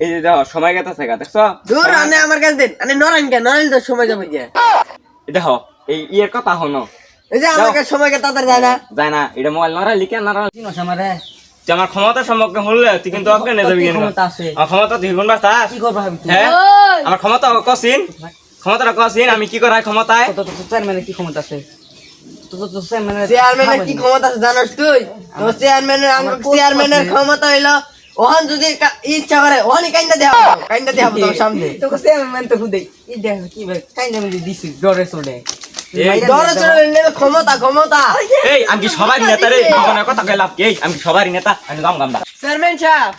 এই যে দেখো সময় গেতেছে গা দেখছ? দূর আনে আমার কাছে দেন। আনে নরান কে নরান তো সময় যাবে গিয়া। দেখো এই ইয়ের কথা হনো এই যে আমার কাছে সময় কে তাদের যায় না। যায় না এটা মোবাইল নরা লিখে নরা আমারে? যে আমার ক্ষমতা সম্পর্কে হলে তুই কিন্তু হয়ে যাবি। ক্ষমতা আছে? আমার ক্ষমতা তুই বাড়তা কি করবা ভাবি হ্যাঁ? আমার ক্ষমতা কসিন। ক্ষমতাটা কসিন আমি কি করাই ক্ষমতায়? তো তো চেয়ারম্যানের কি ক্ষমতা আছে? তো তো তো চেয়ারম্যানের চেয়ারম্যানের কি ক্ষমতা আছে জানোস তুই? তো চেয়ারম্যানের আমার চেয়ারম্যানের ক্ষমতা হইল ওহান যদি ইচ্ছা করে ওহানই কাইন্দা দেওয়া কাইন্দা দেওয়া তোর সামনে। তো চেয়ারম্যান তো খুদে ই দেখ কি ভাই কাই নামে দিছি নেবে ক্ষমতা ক্ষমতা। এই আমি সবারই নেতা রে? কথা কই লাভ এই আমি সবারই নেতা? আমি গাম গাম চেয়ারম্যান সাহেব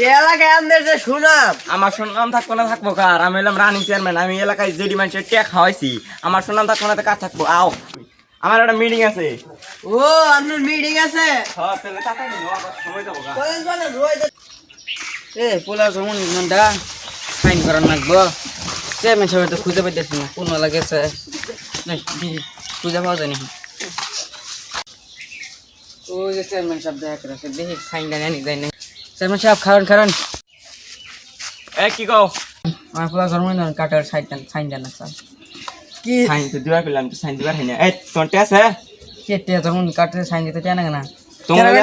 এই এলাকায় আমাদের যে সুনাম। আমার সুনাম থাকব না থাকব কার? আমি হলাম রানিং চেয়ারম্যান আমি এলাকায় যেডি মানুষের ট্যাগ খাওয়াইছি। আমার সুনাম থাকব না তো কার থাকব? আও। আমার একটা মিটিং আছে। ও আপনার মিটিং আছে? হ্যাঁ এ পোলা জমন নন্দা সাইন করার লাগবো। চেয়ারম্যান সাহেব তো খুঁজে পাইতেছি না কোন লাগেছে খুঁজে পাওয়া যায় না। ওই যে চেয়ারম্যান সাহেব দেখা দেখি দেয় নানি দেয় না চেয়ারম্যান সাহেব এ কি কও? আমার পোলা জন্ম কাটার দেন সাইন স্যার। কি? সাইন তো দিবার পেলাম তো সাইন দিবার এই তোমার কেটে কাটে সাইন দিতে চায় না। কেন আমি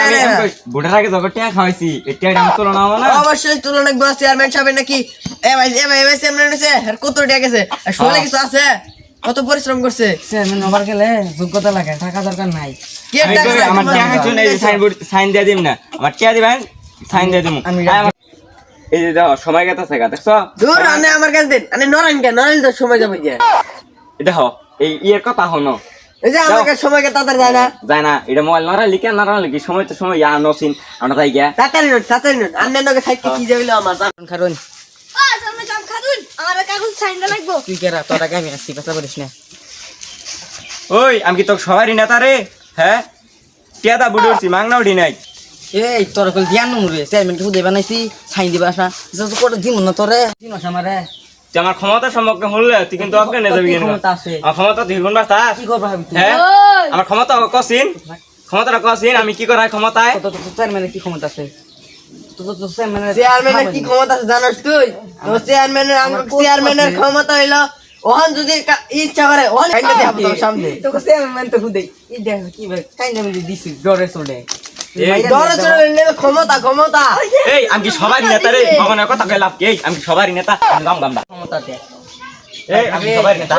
আগে যখন ট্যাগ খাওয়াইছি। এই আমি তুলনা হব না। অবশ্যই তুলনা বস চেয়ারম্যান সাহেব নাকি। এ ভাই এ ভাই এ ভাই চেয়ারম্যান আছে আর কত টাকা গেছে। আর শোলে কিছু আছে? কত পরিশ্রম করছে? চেয়ারম্যান হবার গেলে যোগ্যতা লাগে টাকা দরকার নাই। আমি টাকা সাইন বোর্ড সাইন দিয়ে দিম না। আমার ট্যাগ দিবেন সাইন দিয়ে দিমু। আমি এই যে দেখো সময় গেতেছে গা দেখছ? দূর আনে আমার কাছে দেন। আনে নরান কে নরান তো সময় যাবে গিয়া। এই দেখো এই ইয়ের কথা হনো এই যে আমার কাছে সময় কে তাদের যায় না। যায় না এটা মোবাইল নরা লিখে নরা লিখি সময় তো সময় ইয়া নসিন আমরা তাই গিয়া। তাড়াতাড়ি নোট তাড়াতাড়ি নোট আন্নের নগে থাকতে কি যাইলো আমার কারণ সামনে কাম খাদুন আমার কাগজ সাইন দা লাগবো। তুই কেরা তোর আগে আমি আসছি কথা বলিস না। ওই আমি কি তোর সবারই নেতা রে? হ্যাঁ? টিয়াদা বুড়ি উঠছি মাংনা উঠি নাই। এই তোর কল ধ্যান নমরে চেয়ারম্যান কি দেবা নাইছি সাইন দিবা আসা। যত করে দিম না তোরে চিনস আমারে। যে আমার ক্ষমতা সম্পর্কে হলে তুই কিন্তু অজ্ঞান হয়ে যাবি আমার ক্ষমতা তুই হ্যাঁ? আমার ক্ষমতা কসিন। ক্ষমতাটা কসিন আমি কি করাই ক্ষমতায়? তো তো চেয়ারম্যানের কি ক্ষমতা আছে? তো তো তো চেয়ারম্যানের কি ক্ষমতা আছে জানোস তুই? তো চেয়ারম্যানের আমার চেয়ারম্যানের ক্ষমতা হইল ওহান যদি ইচ্ছা করে ওহান দেওয়া সামনে। তো চেয়ারম্যান তো খুদে ই দেখ কি ভাই চলে ক্ষমতা ক্ষমতা। এই আমি কি সবারই নেতা রে? ভগবানের কথা কই লাভ কি? এই আমি কি সবারই নেতা? গাম গাম ক্ষমতা এই আমি সবারই নেতা?